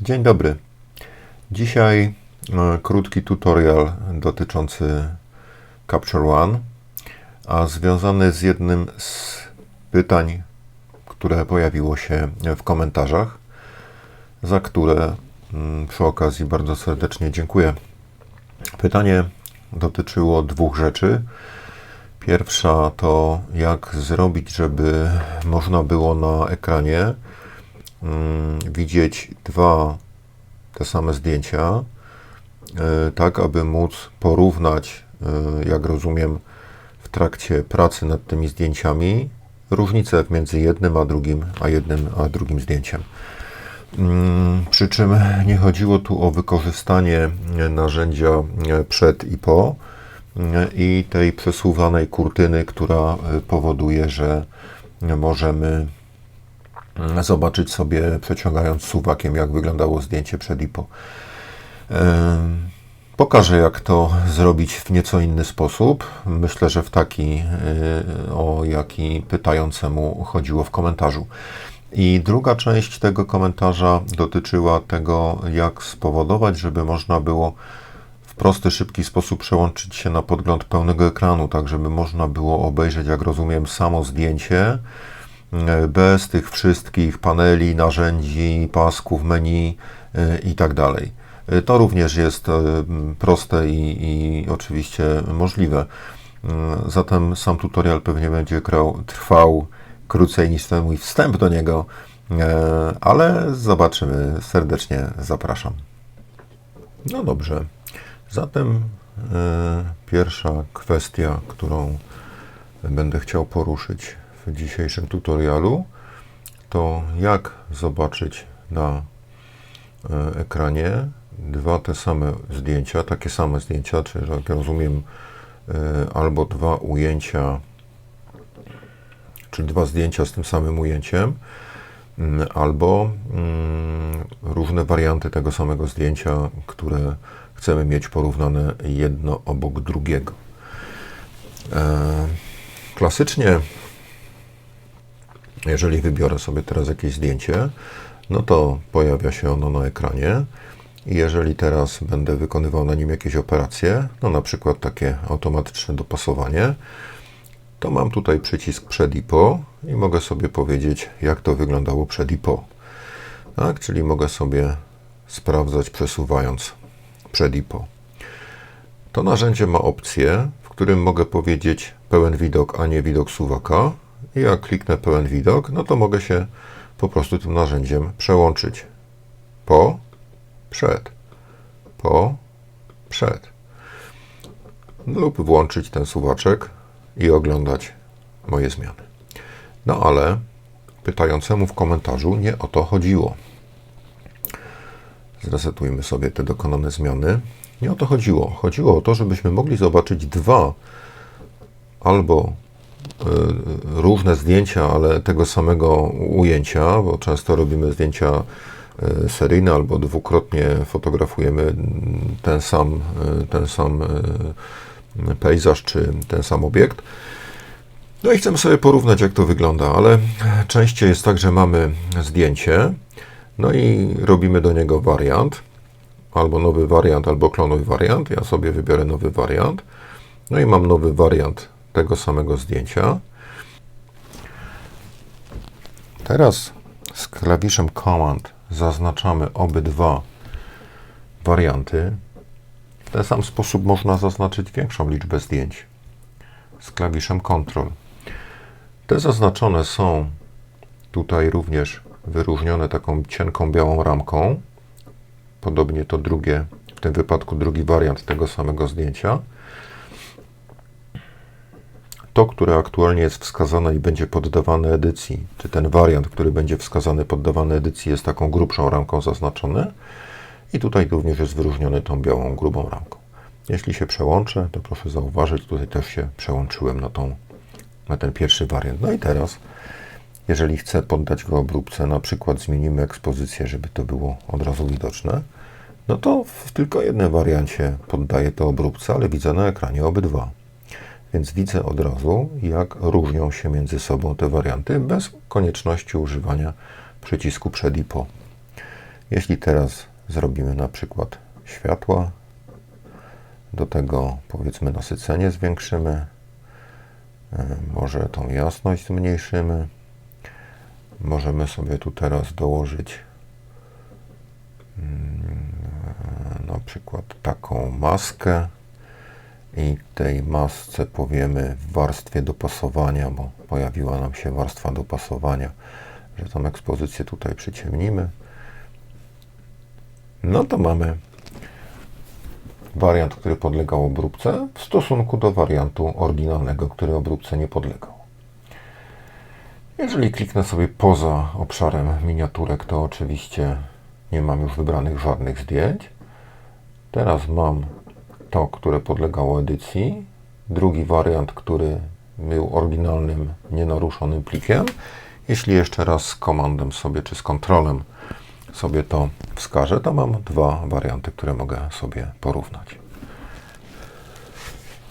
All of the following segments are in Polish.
Dzień dobry. Dzisiaj e, krótki tutorial dotyczący Capture One, a związany z jednym z pytań, które pojawiło się w komentarzach, za które mm, przy okazji bardzo serdecznie dziękuję. Pytanie dotyczyło dwóch rzeczy. Pierwsza to jak zrobić, żeby można było na ekranie widzieć dwa te same zdjęcia, e, tak aby móc porównać, e, jak rozumiem, w trakcie pracy nad tymi zdjęciami różnice między jednym a drugim, a jednym a drugim zdjęciem. Mm, Przy czym nie chodziło tu o wykorzystanie narzędzia e, przed i po i tej przesuwanej kurtyny, która powoduje, że możemy mm, zobaczyć sobie, przeciągając suwakiem, jak wyglądało zdjęcie przed i po. Pokażę, jak to zrobić w nieco inny sposób. Myślę, że w taki, y, o jaki pytającemu chodziło w komentarzu. I druga część tego komentarza dotyczyła tego, jak spowodować, żeby można było w prosty, szybki sposób przełączyć się na podgląd pełnego ekranu, tak żeby można było obejrzeć, jak rozumiem, samo zdjęcie bez tych wszystkich paneli, narzędzi, pasków, menu y, i tak dalej. Y, To również jest proste i, i oczywiście możliwe. Zatem sam tutorial pewnie będzie trwał krócej niż ten mój wstęp do niego, e, ale zobaczymy. Serdecznie zapraszam. No dobrze. Zatem e, pierwsza kwestia, którą będę chciał poruszyć w dzisiejszym tutorialu, to jak zobaczyć na e, ekranie dwa te same zdjęcia, takie same zdjęcia, czyli jak rozumiem, e, albo dwa ujęcia, czyli dwa zdjęcia z tym samym ujęciem, mm, albo mm, różne warianty tego samego zdjęcia, które chcemy mieć porównane jedno obok drugiego. E, Klasycznie, jeżeli wybiorę sobie teraz jakieś zdjęcie, no to pojawia się ono na ekranie. Jeżeli teraz będę wykonywał na nim jakieś operacje, no na przykład takie automatyczne dopasowanie, to mam tutaj przycisk przed i po i mogę sobie powiedzieć, jak to wyglądało przed i po. Tak, czyli mogę sobie sprawdzać przesuwając przed i po. To narzędzie ma opcję, w którym mogę powiedzieć pełen widok, a nie widok suwaka. I jak kliknę pełen widok, no to mogę się po prostu tym narzędziem przełączyć po, przed, po, przed. Lub włączyć ten suwaczek i oglądać moje zmiany. No ale pytającemu w komentarzu nie o to chodziło. Zresetujmy sobie te dokonane zmiany. Nie o to chodziło. Chodziło o to, żebyśmy mogli zobaczyć dwa albo różne zdjęcia, ale tego samego ujęcia, bo często robimy zdjęcia y, seryjne albo dwukrotnie fotografujemy ten sam, y, ten sam pejzaż czy ten sam obiekt. No i chcemy sobie porównać, jak to wygląda, ale częściej jest tak, że mamy zdjęcie, no i robimy do niego wariant, albo nowy wariant, albo klonuj wariant. Ja sobie wybiorę nowy wariant. No i mam nowy wariant tego samego zdjęcia. Teraz z klawiszem Command zaznaczamy obydwa warianty. W ten sam sposób można zaznaczyć większą liczbę zdjęć z klawiszem Ctrl. Te zaznaczone są tutaj również wyróżnione taką cienką białą ramką. Podobnie to drugie, w tym wypadku drugi wariant tego samego zdjęcia. To, które aktualnie jest wskazane i będzie poddawane edycji, czy ten wariant, który będzie wskazany, poddawany edycji, jest taką grubszą ramką zaznaczony. I tutaj również jest wyróżniony tą białą, grubą ramką. Jeśli się przełączę, to proszę zauważyć, tutaj też się przełączyłem na, tą, na ten pierwszy wariant. No i teraz, jeżeli chcę poddać go obróbce, na przykład zmienimy ekspozycję, żeby to było od razu widoczne, no to w tylko jednym wariancie poddaję to obróbce, ale widzę na ekranie obydwa. Więc widzę od razu, jak różnią się między sobą te warianty, bez konieczności używania przycisku przed i po. Jeśli teraz zrobimy na przykład światła, do tego powiedzmy nasycenie zwiększymy, e, może tą jasność zmniejszymy. Możemy sobie tu teraz dołożyć mm, na przykład taką maskę i tej masce powiemy w warstwie dopasowania, bo pojawiła nam się warstwa dopasowania, że tą ekspozycję tutaj przyciemnimy. No to mamy wariant, który podlegał obróbce w stosunku do wariantu oryginalnego, który obróbce nie podlegał. Jeżeli kliknę sobie poza obszarem miniaturek, to oczywiście nie mam już wybranych żadnych zdjęć. Teraz mam to, które podlegało edycji. Drugi wariant, który był oryginalnym, nienaruszonym plikiem. Jeśli jeszcze raz z komandem sobie, czy z kontrolem sobie to wskażę, to mam dwa warianty, które mogę sobie porównać.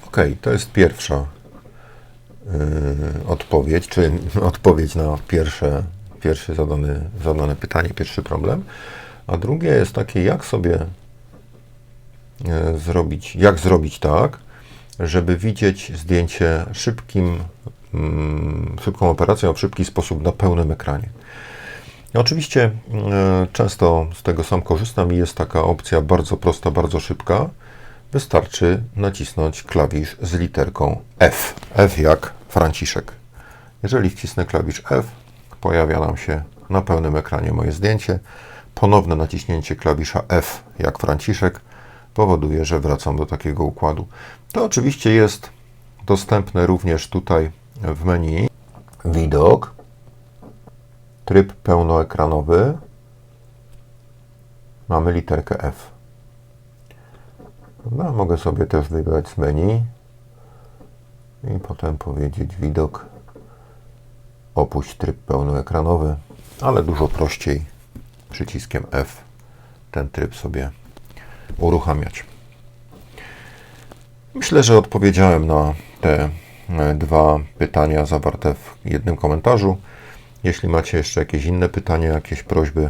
Ok, to jest pierwsza yy, odpowiedź, czy odpowiedź na pierwsze, pierwsze zadane, zadane pytanie, pierwszy problem. A drugie jest takie, jak sobie zrobić, jak zrobić tak, żeby widzieć zdjęcie szybkim, yy, szybką operacją, w szybki sposób na pełnym ekranie. Oczywiście e, często z tego sam korzystam i jest taka opcja bardzo prosta, bardzo szybka. Wystarczy nacisnąć klawisz z literką F. F jak Franciszek. Jeżeli wcisnę klawisz F, pojawia nam się na pełnym ekranie moje zdjęcie. Ponowne naciśnięcie klawisza F jak Franciszek powoduje, że wracam do takiego układu. To oczywiście jest dostępne również tutaj w menu widok tryb pełnoekranowy, mamy literkę F. No, mogę sobie też wybrać z menu i potem powiedzieć widok, opuść tryb pełnoekranowy, ale dużo prościej przyciskiem F ten tryb sobie uruchamiać. Myślę, że odpowiedziałem na te e, dwa pytania zawarte w jednym komentarzu. Jeśli macie jeszcze jakieś inne pytania, jakieś prośby,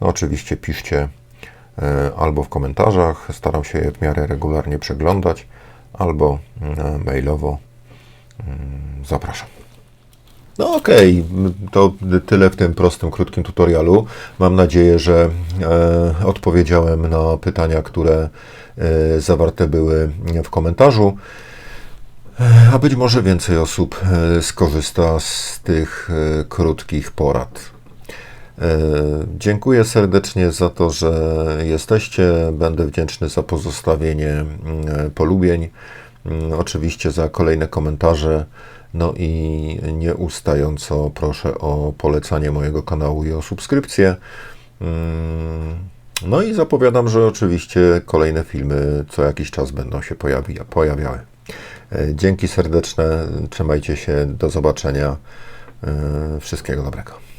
no oczywiście piszcie e, albo w komentarzach, staram się je w miarę regularnie przeglądać, albo e, mailowo. Mm, zapraszam. No okej, okay. to tyle w tym prostym, krótkim tutorialu. Mam nadzieję, że e, odpowiedziałem na pytania, które e, zawarte były w komentarzu. A być może więcej osób e, skorzysta z tych e, krótkich porad. E, dziękuję serdecznie za to, że jesteście. Będę wdzięczny za pozostawienie polubień, oczywiście za kolejne komentarze. No i nieustająco proszę o polecanie mojego kanału i o subskrypcję. Mm, no i zapowiadam, że oczywiście kolejne filmy co jakiś czas będą się pojawiały. E, dzięki serdeczne, trzymajcie się, do zobaczenia. E, wszystkiego dobrego.